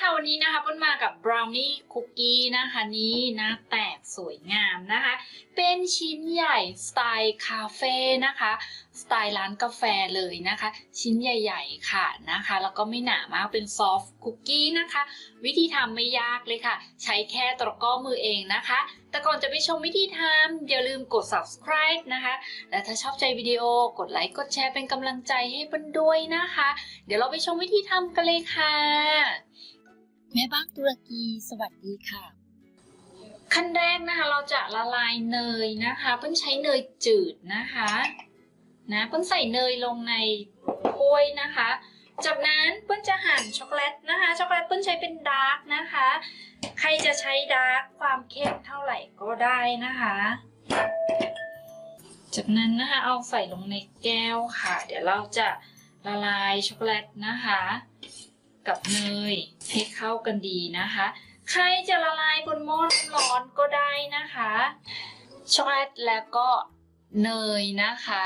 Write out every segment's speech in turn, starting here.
ค่ะวันนี้นะคะพ้นมากับบราวนี่คุกกี้นะคะนี้นะแตกสวยงามนะคะ เป็นชิ้นใหญ่สไตล์คาเฟ่นะคะสไตล์ร้านกาแฟเลยนะคะ ชิ้นใหญ่ ๆ ค่ะนะคะ แล้วก็ไม่หนามากเป็นซอฟต์คุกกี้นะคะ วิธีทำไม่ยากเลยค่ะ ใช้แค่ตะกร้อมือเองนะคะ แต่ก่อนจะไปชมวิธีทำอย่าลืมกด subscribe นะคะ และถ้าชอบใจวิดีโอกดไลค์กดแชร์เป็นกำลังใจให้เปิ้ลด้วยนะคะ เดี๋ยวเราไปชมวิธีทำกันเลยค่ะ แม่บ้านตุรกีสวัสดีค่ะ ขั้นแรกนะคะเราจะละลายเนยนะคะ เปิ้ลใช้เนยจืดนะคะนะเปิ้ลใส่เนยลงในถ้วยนะคะ จากนั้นเปิ้ลจะหั่นช็อกโกแลตนะคะ ช็อกโกแลตเปิ้ลใช้เป็นดาร์กนะคะ ใครจะใช้ดาร์กความเข้มเท่าไหร่ก็ได้นะคะ จากนั้นนะคะเอาใส่ลงในแก้วค่ะ เดี๋ยวเราจะละลายช็อกโกแลตนะคะ กับเนยให้เข้ากันดีนะคะ ใครจะละลายบนหม้อนร้อนก็ได้นะคะ ช็อกโกแลตแล้วก็เนยนะคะ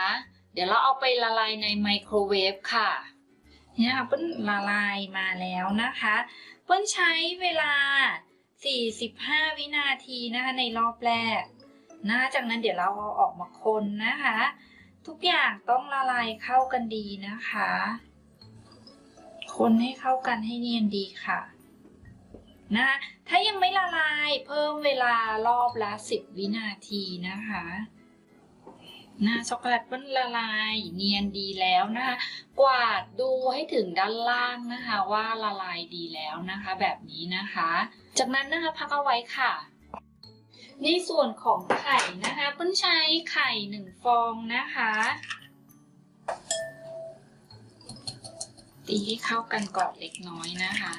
เดี๋ยวเราเอาไปละลายในไมโครเวฟค่ะ เนี่ยค่ะเปิ้ลละลายมาแล้วนะคะ เปิ้ลใช้เวลา 45 วินาทีนะคะในรอบแรกนะจากนั้นเดี๋ยวเราเอาออกมาคนนะคะ ทุกอย่างต้องละลายเข้ากันดีนะคะ คนให้เข้ากันให้เนียนดีค่ะนะคะถ้ายังไม่ละลายเพิ่มเวลารอบละ 10 วินาทีนะคะ นะช็อกโกแลตมันละลายเนียนดีแล้วนะคะ กวาดดูให้ถึงด้านล่างนะคะ ว่าละลายดีแล้วนะคะ แบบนี้นะคะ จากนั้นนะคะพักเอาไว้ค่ะ ในส่วนของไข่นะคะเปิ้ลใช้ไข่หนึ่งฟองนะคะตีให้เข้ากันก่อนเล็กน้อยนะคะ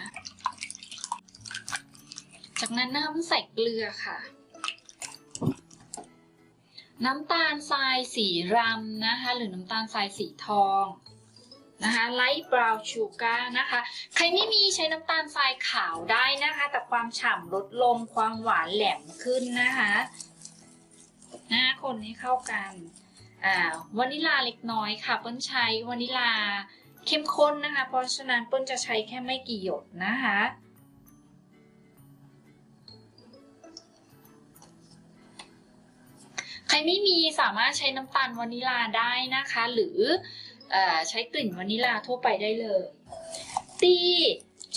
จากนั้นน้ำใส่เกลือค่ะ น้ำตาลทรายสีรำนะคะ หรือน้ำตาลทรายสีทองนะคะไลท์บราวน์ชูการ์นะคะ ใครไม่มีใช้น้ำตาลทรายขาวได้นะคะ แต่ความฉ่ำลดลงความหวานแหลมขึ้นนะคะนะคนให้เข้ากันอ่าวานิลาเล็กน้อยค่ะ เปิ้ลใช้วานิลาเข้มข้นนะคะ เพราะฉะนั้นเปิ้ลจะใช้แค่ไม่กี่หยดนะคะ ใครไม่มีสามารถใช้น้ำตาลวานิลาได้นะคะ หรือเออใช้กลิ่นวานิลาทั่วไปได้เลย ตี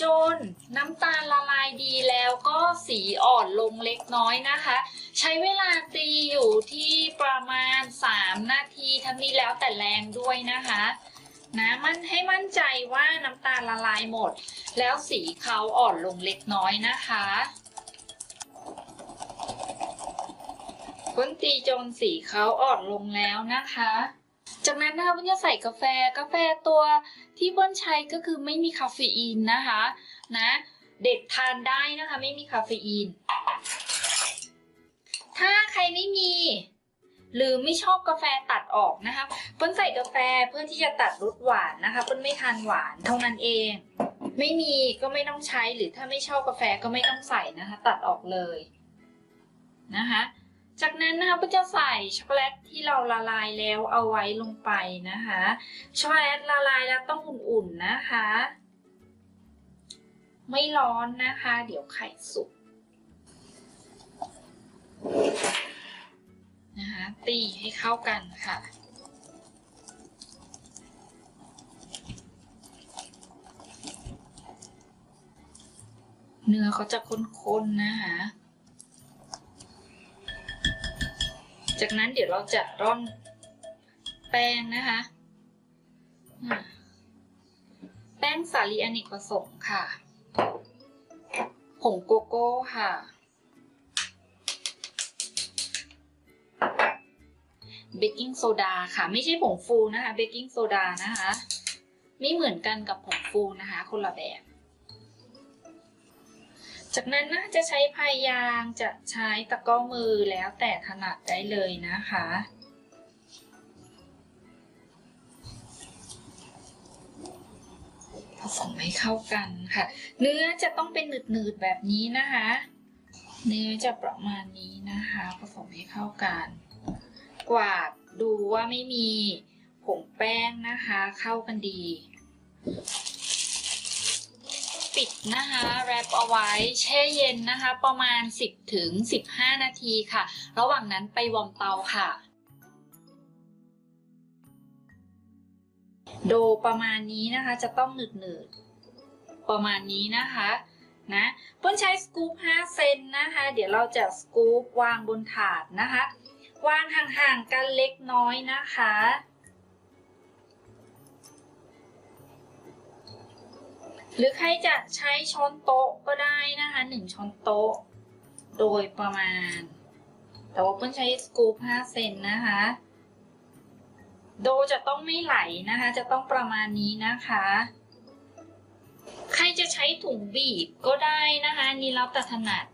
จนน้ำตาลละลายดีแล้วก็สีอ่อนลงเล็กน้อยนะคะ ใช้เวลาตีอยู่ที่ประมาณ 3 นาทีทั้งนี้แล้วแต่แรงด้วยนะคะนะมันให้มั่นใจว่าน้ำตาลละลายหมด แล้วสีเขาอ่อนลงเล็กน้อยนะคะ ก้นตีจนสีเขาอ่อนลงแล้วนะคะ จากนั้นนะคะเบิ้ลจะใส่กาแฟกาแฟตัวที่เบิ้ลใช้ก็คือไม่มีคาเฟอีนนะคะนะเด็กทานได้นะคะไม่มีคาเฟอีน ถ้าใครไม่มี หรือไม่ชอบกาแฟตัดออกนะคะเปิ้ลใส่กาแฟเพื่อที่จะตัดรสหวานนะคะเปิ้ลไม่ทานหวานเท่านั้นเอง ไม่มีก็ไม่ต้องใช้หรือถ้าไม่ชอบกาแฟก็ไม่ต้องใส่นะคะ ตัดออกเลยนะคะ จากนั้นนะคะเปิ้ลจะใส่ช็อกโกแลตที่เราละลายแล้วเอาไว้ลงไปนะคะ ช็อกโกแลตละลายแล้วต้องอุ่นๆนะคะ ไม่ร้อนนะคะ เดี๋ยวไข่สุกนะคะตีให้เข้ากันค่ะเนื้อเขาจะข้นๆนะคะ จากนั้นเดี๋ยวเราจะร่อนแป้งนะคะ แป้งสาลีอเนกประสงค์ค่ะ ผงโกโก้ค่ะ เบกกิ้งโซดาค่ะ ไม่ใช่ผงฟูนะคะ เบกกิ้งโซดานะคะ ไม่เหมือนกันกับผงฟูนะคะ คนละแบบ จากนั้นนะจะใช้พายยางจะใช้ตะก้อมือแล้วแต่ถนัดได้เลยนะคะผสมให้เข้ากันค่ะ เนื้อจะต้องเป็นหนืดๆแบบนี้นะคะ เนื้อจะประมาณนี้นะคะผสมให้เข้ากัน กวาดดูว่าไม่มีผงแป้งนะคะ เข้ากันดี ปิดนะคะ แรปเอาไว้แช่เย็นนะคะ ประมาณ 10ถึง15 นาทีค่ะ ระหว่างนั้นไปวอร์มเตาค่ะ โดประมาณนี้นะคะจะต้องหนืดหนืดๆประมาณนี้นะคะนะเปิ้ลใช้สกู๊ป5เซนนะคะ เดี๋ยวเราจะสกู๊ปวางบนถาดนะคะ วางห่างๆกันเล็กน้อยนะคะ หรือใครจะใช้ช้อนโต๊ะก็ได้นะคะหนึ่งช้อนโต๊ะ โดยประมาณ แต่ว่าเปิ้ลใช้สกูป5เซนนะคะ โดจะต้องไม่ไหลนะคะ จะต้องประมาณนี้นะคะ ใครจะใช้ถุงบีบก็ได้นะคะนนี่แล้วแต่ถนัด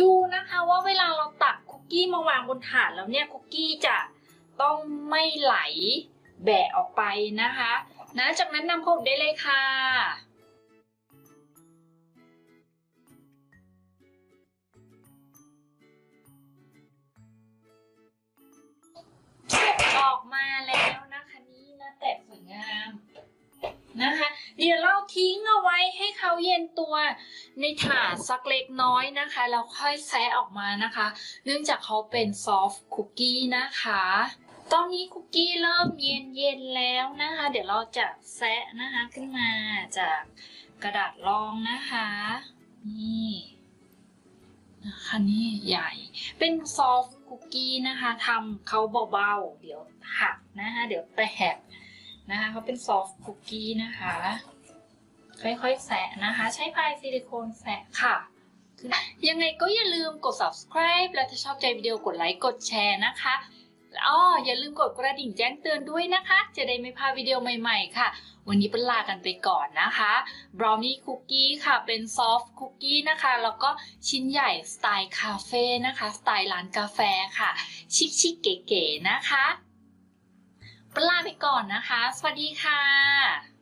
ดูนะคะว่าเวลาเราตักคุกกี้มาวางบนถาดแล้วเนี่ยคุกกี้จะ ต้องไม่ไหลแบะออกไปนะคะนะจากนั้นนำเข้าอบได้เลยค่ะออกมาแล้วนะคะนี่นะแต่สวยงามนะคะ เดี๋ยวเราทิ้งเอาไว้ให้เขาเย็นตัวในถาดสักเล็กน้อยนะคะแล้วค่อยแซะออกมานะคะ เนื่องจากเขาเป็นซอฟต์คุกกี้นะคะ ตอนนี้คุกกี้เริ่มเย็นเย็นแล้วนะคะ เดี๋ยวเราจะแซะนะคะขึ้นมาจากกระดาษรองนะคะ นี่นะคะนี่ใหญ่ เป็นซอฟต์คุกกี้นะคะทำเขาเบาๆ เดี๋ยวหักนะคะ เดี๋ยวแตกนะคะเขาเป็นซอฟต์คุกกี้นะคะ ค่อยๆแสะนะคะ ใช้พายซิลิโคนแสะค่ะยังไงก็อย่าลืมกด subscribe และถ้าชอบใจวิดีโอกดไลค์กดแชร์นะคะ อ๋ออย่าลืมกดกระดิ่งแจ้งเตือนด้วยนะคะ จะได้ไม่พลาดวิดีโอใหม่ๆ ค่ะ วันนี้เป็นลากันไปก่อนนะคะบราวนี่คุกกี้ค่ะ เป็นซอฟต์คุกกี้นะคะ แล้วก็ชิ้นใหญ่สไตล์คาเฟ่นะคะ สไตล์ร้านกาแฟค่ะ ชิคๆเก๋ๆนะคะเป็นลาไปก่อนนะคะ สวัสดีค่ะ